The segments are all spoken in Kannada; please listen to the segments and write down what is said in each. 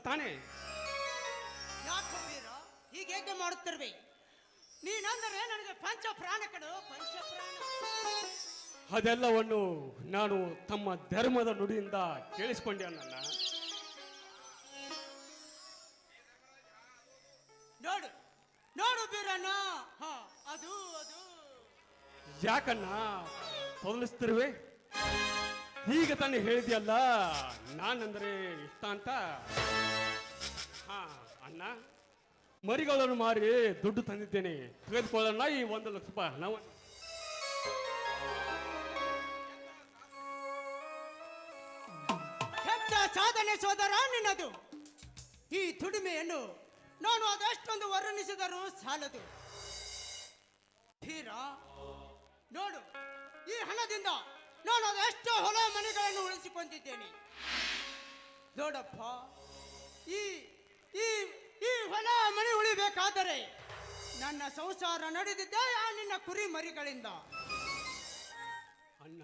ತಾನೇ? ಯಾಕೆ ವೀರ? ಹೇಗೆ ಮಾಡುತ್ತಿರ್ವಿ? ನೀನಂದರೆ ನನಗೆ ಪಂಚ ಪ್ರಾಣ ಕಡು ಪಂಚ ಪ್ರಾಣ ಅದೆಲ್ಲವನ್ನು ನಾನು ತಮ್ಮ ಧರ್ಮದ ನುಡಿಯಿಂದ ಕೇಳಿಸಿಕೊಂಡೆ ನನ್ನ ನೋಡು ನೋಡು ಬೀರಣ್ಣ ಹ ಅದು ಅದು. ಯಾಕನ್ನ ತೊದಲಿಸ್ತಿರುವೆ? ಈಗ ತಾನೇ ಹೇಳಿದ್ಯಲ್ಲ? ನಾನಂದ್ರೆ ಇಷ್ಟ ಅಂತ? ಹಾ, ಅಣ್ಣ. ಮರಿಗಳನ್ನು ಮಾರಿ ದುಡ್ಡು ತಂದಿದ್ದೇನೆ. ತೆಗೆದುಕೊಳ್ಳೋಣ ಈ ಒಂದು ಲಕ್ಷ ರೂಪಾಯಿ ಹಣವನ್ನು ಹೆತ್ತ ಸಾಧನೆ ಸೋದರ ನಿನ್ನದು. ಈ ದುಡಿಮೆಯನ್ನು ನಾನು ಅದಷ್ಟೊಂದು ವರ್ಣಿಸಿದರೂ ಸಾಲದು. ಧೀರ, ನೋಡು, ಈ ಹಣದಿಂದ ನಾನು ಅದೆಷ್ಟೋ ಹೊಲ ಮನೆಗಳನ್ನು ಉಳಿಸಿಕೊಂಡಿದ್ದೇನೆ. ನೋಡಪ್ಪ, ಈ ಈ ಈ ಹೊಲ ಮನೆ ಉಳಿಬೇಕಾದರೆ ನನ್ನ ಸಂಸಾರ ನಡೆದಿದ್ದೇ ಆ ನಿನ್ನ ಕುರಿ ಮರಿಗಳಿಂದ. ಅಣ್ಣ,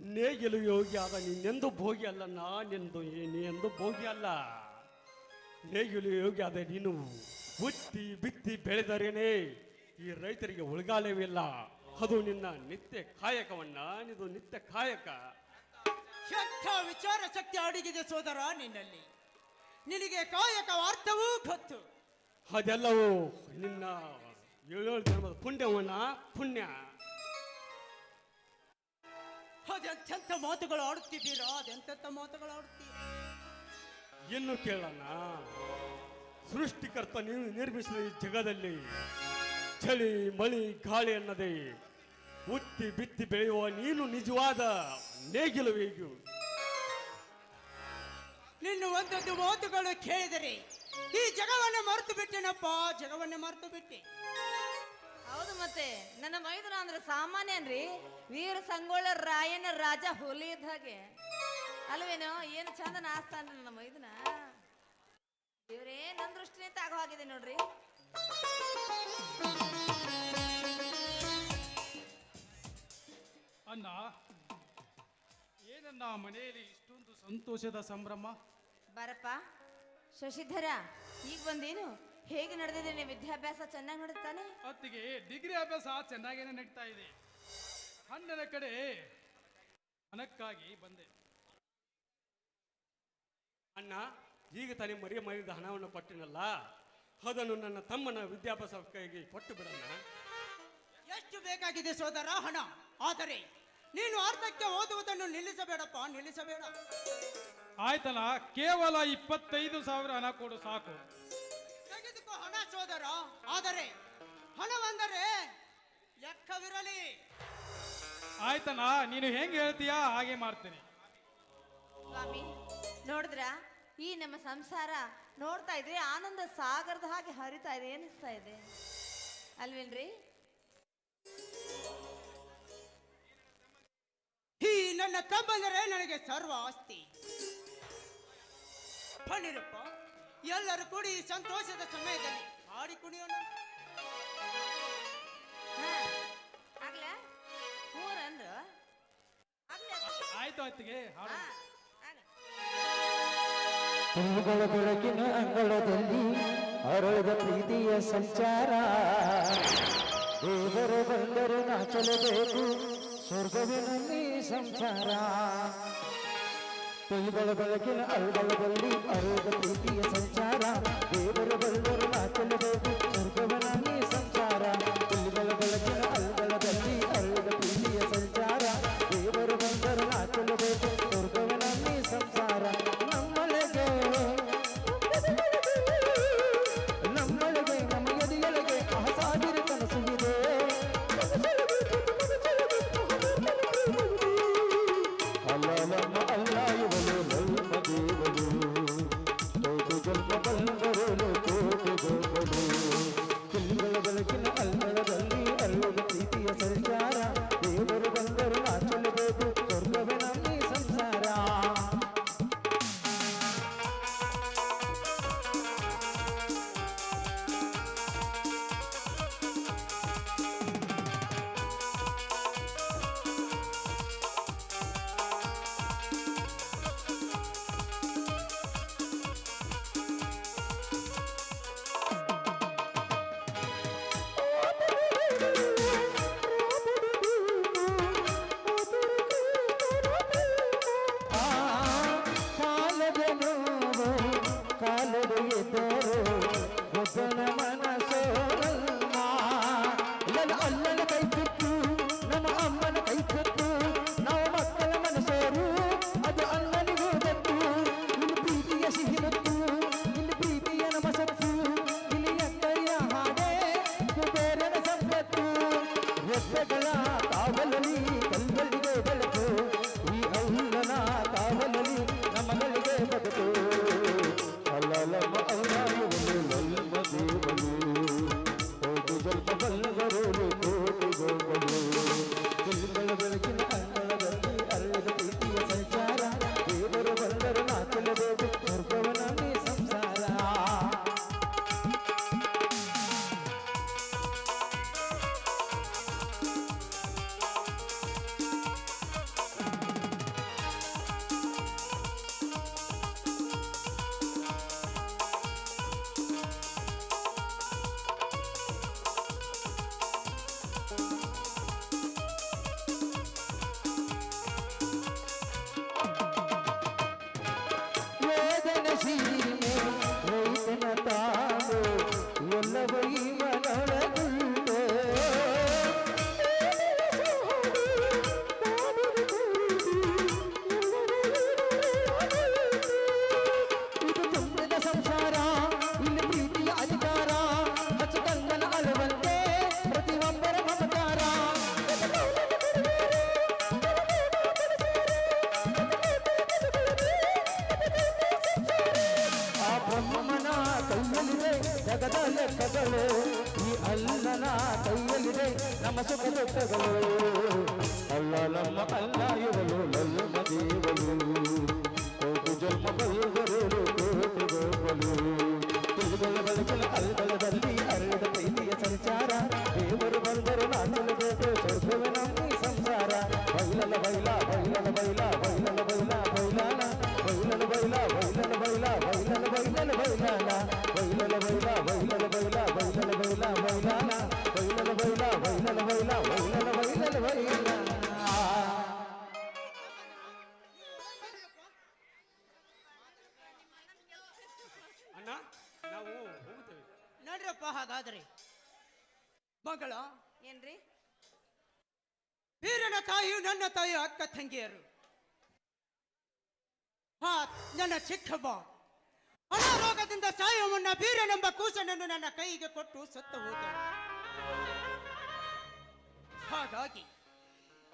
ನೇಗಿಲು ಯೋಗಿ ಆದ ನಿನ್ನೆಂದು ಭೋಗಿ ಅಲ್ಲ, ನಾನೆಂದು, ನೀನೆಂದು ಭೋಗಿ ಅಲ್ಲ. ನೇಗಿಲು ಯೋಗಿ ಆದ ನೀನು ಬುತ್ತಿ, ಬಿತ್ತಿ ಬೆಳೆದರೇನೆ, ಈ ರೈತರಿಗೆ ಉಳ್ಗಾಲವಿಲ್ಲ ಅದು ನಿನ್ನ ನಿತ್ಯ ಕಾಯಕವನ್ನ ಇದು ನಿತ್ಯ ಕಾಯಕ. ಕೆಟ್ಟ ವಿಚಾರ ಶಕ್ತಿ ಅಡಗಿದೆ ಸೋದರ ನಿನ್ನಲ್ಲಿ? ನಿನಗೆ ಕಾಯಕ ಅರ್ಥವೂ ಗೊತ್ತು. ಅದೆಲ್ಲವೂ ನಿನ್ನ ಏಳೇಳು ಜನ್ಮದ ಪುಣ್ಯವನ್ನ ಪುಣ್ಯ. ಅದೆಂತ ಮಾತುಗಳು ಆಡುತ್ತಿದ್ದೀರಾ? ಅದೆಂತ ಮಾತುಗಳು ಆಡುತ್ತೀರ ಇನ್ನು ಕೇಳೋಣ. ಸೃಷ್ಟಿಕರ್ತ ನೀವು ನಿರ್ಮಿಸಿದ ಈ ಜಗದಲ್ಲಿ ಚಳಿ ಮಳಿ ಗಾಳಿ ಅನ್ನದೆ ಉತ್ತಿ ಬಿತ್ತಿ ಬೆಳೆಯುವ ನೀನು ನಿಜವಾದ ನೇಗಿಲು ವೇಗು ನಿನ್ನ ಒಂದೊಂದು ಮಾತುಗಳು ಕೇಳಿದರೆ ಈ ಜಗವನ್ನ ಮರೆತು ಬಿಟ್ಟೆನಪ್ಪ ಜಗವನ್ನೇ ಮರೆತು ಬಿಟ್ಟೆ. ಹೌದು ಮತ್ತೆ ನನ್ನ ಮೈದುನ ಅಂದ್ರೆ ಸಾಮಾನ್ಯನ್ರಿ ವೀರ ಸಂಗೊಳ್ಳ ರಾಯನ ರಾಜ ಹುಲಿ ಇದ್ದ ಹಾಗೆ. ಅಲ್ವೇನೋ ಏನು ಚಂದ ನಾಸ್ತಾನ್ರಿ ನನ್ನ ಮೈದುನ? ದೇವ್ರೇ ನನ್ನ ದೃಷ್ಟಿನೇ ತಾಗ ಹೋಗಿದೆ ನೋಡ್ರಿ. ಅಣ್ಣ ಏನನ್ನ ಮನೆಯಲ್ಲಿ ಇಷ್ಟೊಂದು ಸಂತೋಷದ ಸಂಭ್ರಮ? ಬರಪ್ಪ ಶಶಿಧರ ಈಗ ಬಂದೇನು? ಹೇಗೆ ನಡೆದಿದೆ ವಿದ್ಯಾಭ್ಯಾಸ? ಚೆನ್ನಾಗಿ ನಡೆದಾನೆ ಅತ್ತಿಗೆ ಡಿಗ್ರಿ ಅಭ್ಯಾಸ ಚೆನ್ನಾಗೇನೆ ನಡೀತಾ ಇದೆ. ಅಣ್ಣನ ಕಡೆ ಹಣಕ್ಕಾಗಿ ಬಂದೆ. ಅಣ್ಣ ಈಗ ತಾನೇ ಮರಿಯ ಮರಿದ ಹಣವನ್ನು ಕೊಟ್ಟಿನಲ್ಲ? ಅದನ್ನು ನನ್ನ ತಮ್ಮನ ವಿದ್ಯಾಭ್ಯಾಸಕ್ಕಾಗಿ ಕೊಟ್ಟು ಬಿಡೋಣ. ಎಷ್ಟು ಬೇಕಾಗಿದೆ ಸೋದರ ಹಣ? ಆದರೆ ನೀನು ಅರ್ಧಕ್ಕೆ ಓದುವುದನ್ನು ನಿಲ್ಲಿಸಬೇಡಪ್ಪ ನಿಲ್ಲಿಸಬೇಡ. ಆಯ್ತಲ್ಲ ಕೇವಲ ಇಪ್ಪತ್ತೈದು ಸಾವಿರ ಹಣ ಕೊಡು ಸಾಕು. ತೆಗೆದುಕೋ ಹಣ ಸೋದರ ಆದರೆ ಹಣವಂದರೆ ಲೆಕ್ಕವಿರಲಿ. ಆಯ್ತಲ್ಲ ನೀನು ಹೆಂಗೆ ಹೇಳ್ತೀಯಾ ಹಾಗೆ ಮಾಡ್ತೀನಿ. ಸ್ವಾಮಿ ನೋಡಿದ್ರ? ಈ ನಮ್ಮ ಸಂಸಾರ ನೋಡ್ತಾ ಇದ್ರೆ ಆನಂದ ಸಾಗರದ ಹಾಗೆ ಹರಿತಾ ಇದೆ ಅನಿಸ್ತಾ ಇದೆ? ಅಲ್ವೇನ್ರಿ? ತಮ್ಮಂದರೆ ನನಗೆ ಸರ್ವ ಆಸ್ತಿ. ಬನ್ನಿರಪ್ಪ ಎಲ್ಲರೂ ಕೂಡಿ ಈ ಸಂತೋಷದ ಸಮಯದಲ್ಲಿ ಹಾಡಿ ಕುಣಿಯೋಣ. ಹಾ. ಆಗ್ಲ? ಮೂರಂದ್ರು ಆಗ್ಲೇ ಆಯ್ತು ಅತ್ತಿಗೆ ಹಾಡು. ಹಾ ಆಗ. ತಿಂಗಳ ಬೆಳಕಿನ ಅಂಗಳದಲ್ಲಿ ಅರಳದ ಪ್ರೀತಿಯ ಸಂಚಾರ. ದೇವರು ಬಂದರು ನಾಚಲೇಬೇಕು ಸ್ವರ್ಗವಿನಲ್ಲಿ ಸಂಸಾರ. ತಿಂಗಳ ಬೆಳಕಿನ ಬಲ್ಲಿ ಅರಳಿದ ಪ್ರೀತಿಯ ಸಂಚಾರ. ದೇವರ ಬಂದರು ನಾಚಲೇಬೇಕು ಸ್ವರ್ಗವಿನಲ್ಲಿ Brasil, ಅಲ್ಲ ನಮ್ಮ ಅಲ್ಲ ಇವಳು ನನ್ನ ದೇವಳು ಹಾಗಾದ್ರೆ? ಮಗಳ. ಏನ್ರಿ? ವೀರನ ತಾಯಿ ನನ್ನ ತಾಯಿ ಅಕ್ಕ ತಂಗಿಯರು. ಹಾ ನನ್ನ ಚಿಕ್ಕಬ್ಬ ಅನಾರೋಗದಿಂದ ಸಾಯುವ ಮುನ್ನ ವೀರನೆಂಬ ಕೂಸನನ್ನು ನನ್ನ ಕೈಗೆ ಕೊಟ್ಟು ಸತ್ತು ಹೋದ ಹಾಗಾಗಿ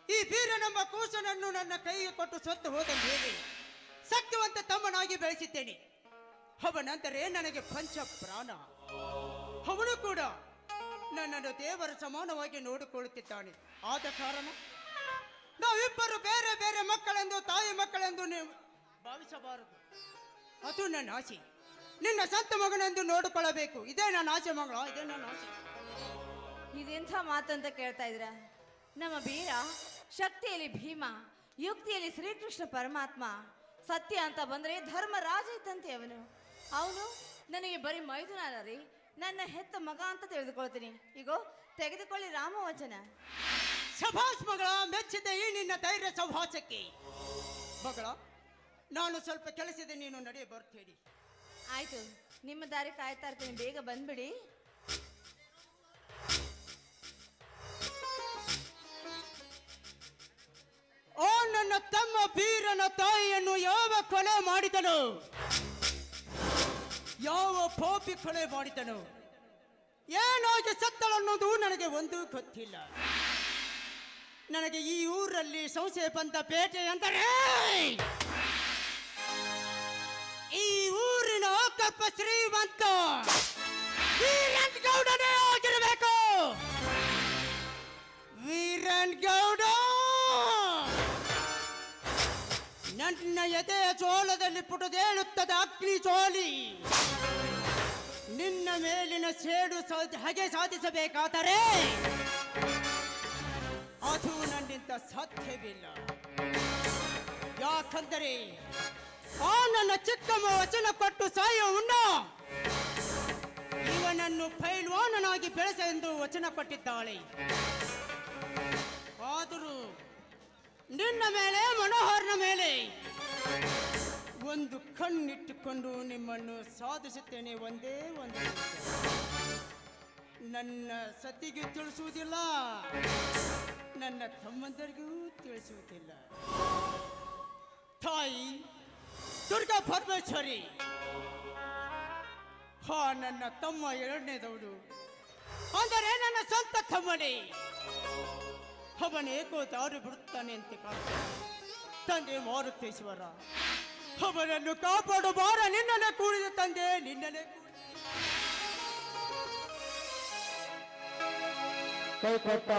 ಈ ಬೀರನೆಂಬ ಕೂಸನನ್ನು ನನ್ನ ಕೈಗೆ ಕೊಟ್ಟು ಸತ್ತು ಹೋದ ಮೇಲೆ ಸತ್ಯವಂತ ತಮ್ಮನಾಗಿ ಬೆಳೆಸಿದ್ದೇನೆ. ಅವನಂದರೆ ನನಗೆ ಪಂಚ ಪ್ರಾಣ ಅವನು ಕೂಡ ನನ್ನನ್ನು ದೇವರ ಸಮಾನವಾಗಿ ನೋಡಿಕೊಳ್ಳುತ್ತಿದ್ದಾನೆ. ಆದ ಕಾರಣ ನಾವಿಬ್ಬರು ಬೇರೆ ಬೇರೆ ಮಕ್ಕಳೆಂದು, ತಾಯಿ ಮಕ್ಕಳೆಂದು ನೀವು ಭಾವಿಸಬಾರದು. ಅದು ನನ್ನ ಆಸೆ. ನಿನ್ನ ಸಂತ ಮಗನೆಂದು ನೋಡಿಕೊಳ್ಳಬೇಕು. ಇದೇ ನನ್ನ ಆಸೆ ಮಗಳ, ಇದೇ ನನ್ನ ಆಸೆ. ಇದೆಂಥ ಮಾತಂತ ಕೇಳ್ತಾ ಇದ್ರ ನಮ್ಮ ಬೀರ ಶಕ್ತಿಯಲ್ಲಿ ಭೀಮ, ಯುಕ್ತಿಯಲ್ಲಿ ಶ್ರೀಕೃಷ್ಣ ಪರಮಾತ್ಮ, ಸತ್ಯ ಅಂತ ಬಂದ್ರೆ ಧರ್ಮ ರಾಜ ಇದ್ದಂತೆ ಅವನು. ಅವನು ನನಗೆ ಬರೀ ಮೈದುನಾರ ರೀ ನನ್ನ ಹೆತ್ತ ಮಗ ಅಂತ ತಿಳಿದುಕೊಳ್ತೀನಿ. ಈಗ ತೆಗೆದುಕೊಳ್ಳಿ ರಾಮವಚನ. ಸಭಾಸ್ ಮಗಳ ಮೆಚ್ಚಿದೆ ಈ ನಿನ್ನ ಧೈರ್ಯ ಸೌಹಾಸಕ್ಕೆ ಮಗಳ ನಾನು ಸ್ವಲ್ಪ ಕೆಲಸದ ನೀನು ನಡೆಯ ಬರ್ತೇಳಿ ಆಯ್ತು ನಿಮ್ಮ ದಾರಿ ಕಾಯ್ತಾ ಇರ್ತೀನಿ. ಬೇಗ ಬಂದ್ಬಿಡಿ. ಓ ನನ್ನ ತಮ್ಮ ಬೀರನ ತಾಯಿಯನ್ನು ಯಾವ ಕೊಲೆ ಮಾಡಿದನು? ಯಾವ ಪಾಪಿ ಕೊಲೆ ಮಾಡಿದನು? ಏನಾಗಿ ಸತ್ತಳನ್ನೋದು ನನಗೆ ಒಂದು ಗೊತ್ತಿಲ್ಲ. ನನಗೆ ಈ ಊರಲ್ಲಿ ಸಂಸೆ ಬಂದ ಪೇಟೆ ಅಂದರೆ ಈ ಊರಿನ ಕಪ್ಪ ಶ್ರೀಮಂತ ವೀರನ್ ಗೌಡನೇ ಆಗಿರಬೇಕು. ವೀರನ್ ಗೌಡ ನನ್ನ ಎದೆ ಚೋಳದಲ್ಲಿ ಪುಟದೇಳುತ್ತದೆ ಅಗ್ನಿ ಚೋಲಿ. ನಿನ್ನ ಮೇಲಿನ ಸೇಡು ಹಗೆ ಸಾಧಿಸಬೇಕಾದರೆ ಅದು ನನ್ನಿಂದ ಸಾಧ್ಯವಿಲ್ಲ. ಯಾಕಂದರೆ ಆ ನನ್ನ ಚಿಕ್ಕಮ್ಮ ವಚನ ಕೊಟ್ಟು ಸಾಯುವ ಉಣ್ಣ ಇವನನ್ನು ಪೈಲ್ವಾನನಾಗಿ ಬೆಳೆಸ ಎಂದು ವಚನ ಕೊಟ್ಟಿದ್ದಾಳೆ. ನಿನ್ನ ಮೇಲೆ, ಮನೋಹರನ ಮೇಲೆ. ಒಂದು ಕಣ್ಣಿಟ್ಟುಕೊಂಡು ನಿಮ್ಮನ್ನು ಸಾಧಿಸುತ್ತೇನೆ ಒಂದೇ ಒಂದು. ನನ್ನ ಸತಿಗೆ ತಿಳಿಸುವುದಿಲ್ಲ, ನನ್ನ ತಮ್ಮಂದರಿಗೂ ತಿಳಿಸುವುದಿಲ್ಲ. ತಾಯಿ, ದುರ್ಗಾ ಪರಮೇಶ್ವರಿ, ಹಾ ನನ್ನ ತಮ್ಮ ಎರಡನೇದವಳು. ಅಂದರೆ ನನ್ನ ಸ್ವಂತ ತಮ್ಮನೇ ಅವನೇಕೋ ದಾರಿ ಬಿಡುತ್ತಾನೆ ಅಂತ ಕಾಣ್ತಾನೆ ತಂದೆ ಮಾರುತೇಶ್ವರ ಅವನನ್ನು ಕಾಪಾಡು ಬಾರ ನಿನ್ನನೆ ಕೂಡಿದ ತಂದೆ ನಿನ್ನನೆ ಕೂಡಿದ.